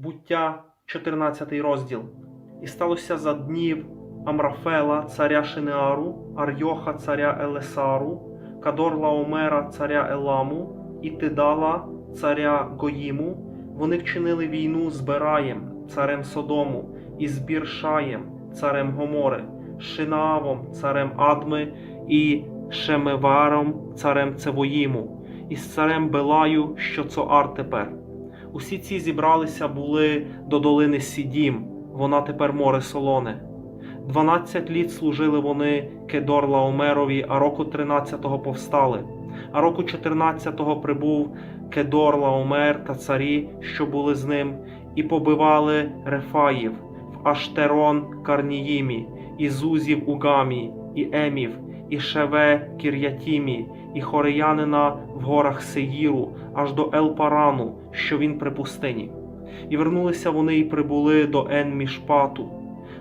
Буття, 14 розділ. І сталося за днів Амрафела, царя Шинеару, Арйоха, царя Елесару, Кадорлаомера, царя Еламу, і Тидала, царя Гоїму. Вони вчинили війну з Бераєм, царем Содому, і з Біршаєм, царем Гомори, Шинаавом, царем Адми, і Шемеваром, царем Цевоїму, і з царем Белаю, що Цоар тепер. Усі ці зібралися були до долини Сідім, вона тепер море солоне. Дванадцять літ служили вони Кедор Лаомерові, а року тринадцятого повстали. А року чотирнадцятого прибув Кедор Лаомер та царі, що були з ним, і побивали Рефаїв в Аштерон Карніїмі, і Зузів у Гамі, і Емів, і Шеве Кір'ятімі, і Хореянина в горах Сеїру, аж до Елпарану, що він при пустині. І вернулися вони і прибули до Ен-Мішпату.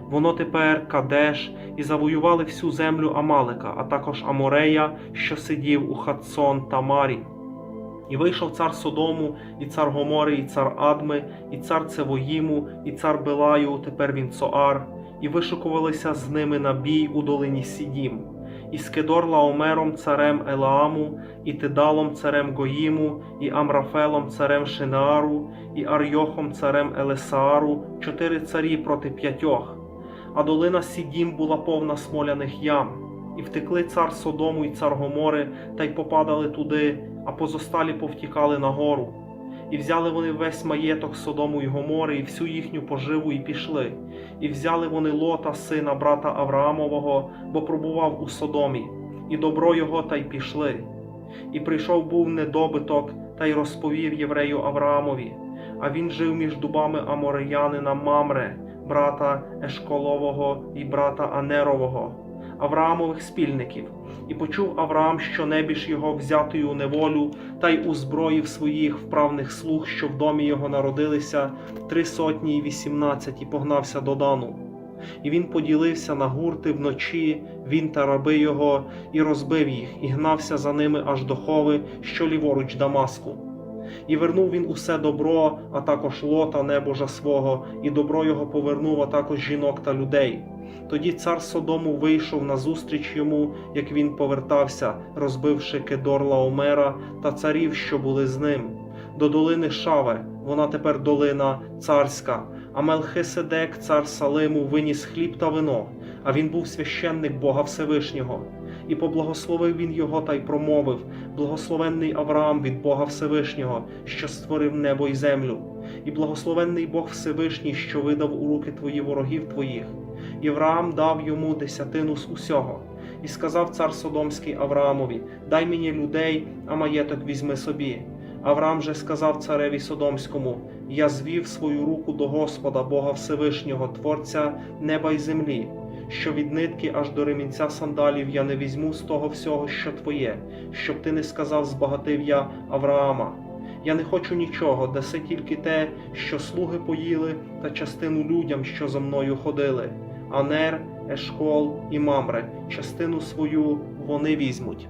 Воно тепер Кадеш, і завоювали всю землю Амалика, а також Аморея, що сидів у Хатсон Тамарі. І вийшов цар Содому, і цар Гомори, і цар Адми, і цар Цевоїму, і цар Белаю, тепер він Цоар, і вишукувалися з ними на бій у долині Сідім, і з Кедор Лаомером царем Елааму, і Тидалом царем Гоїму, і Амрафелом царем Шинеару, і Арйохом царем Елесаару, чотири царі проти п'ятьох. А долина Сідім була повна смоляних ям, і втекли цар Содому і цар Гомори, та й попадали туди, а позосталі повтікали на гору. І взяли вони весь маєток Содому і Гомори, і всю їхню поживу, і пішли. І взяли вони Лота, сина брата Авраамового, бо пробував у Содомі, і добро його та й пішли. І прийшов був недобиток, та й розповів єврею Авраамові. А він жив між дубами Амореянина Мамре, брата Ешколового і брата Анерового, Авраамових спільників. І почув Авраам, що небіж його взятий у неволю, та й узброїв своїх вправних слуг, що в домі його народилися, три сотні й вісімнадцять, і погнався до Дану. І він поділився на гурти вночі, він та раби його, і розбив їх, і гнався за ними аж до хови, що ліворуч Дамаску. І вернув він усе добро, а також лота небожа свого, і добро його повернув, а також жінок та людей. Тоді цар Содому вийшов назустріч йому, як він повертався, розбивши Кедор Лаомера та царів, що були з ним. До долини Шаве, вона тепер долина царська. А Мелхиседек, цар Салиму, виніс хліб та вино, а він був священник Бога Всевишнього. І поблагословив він його та й промовив: Благословенний Авраам від Бога Всевишнього, що створив небо й землю, і благословенний Бог Всевишній, що видав у руки твої ворогів твоїх. І Авраам дав йому десятину з усього. І сказав цар Содомський Авраамові: Дай мені людей, а маєток візьми собі. Авраам же сказав цареві Содомському: Я звів свою руку до Господа, Бога Всевишнього, Творця неба й землі, що від нитки аж до ремінця сандалів я не візьму з того всього, що твоє, щоб ти не сказав, збагатив я Авраама. Я не хочу нічого, даси тільки те, що слуги поїли, та частину людям, що за мною ходили. Анер, Ешкол і Мамре, частину свою вони візьмуть.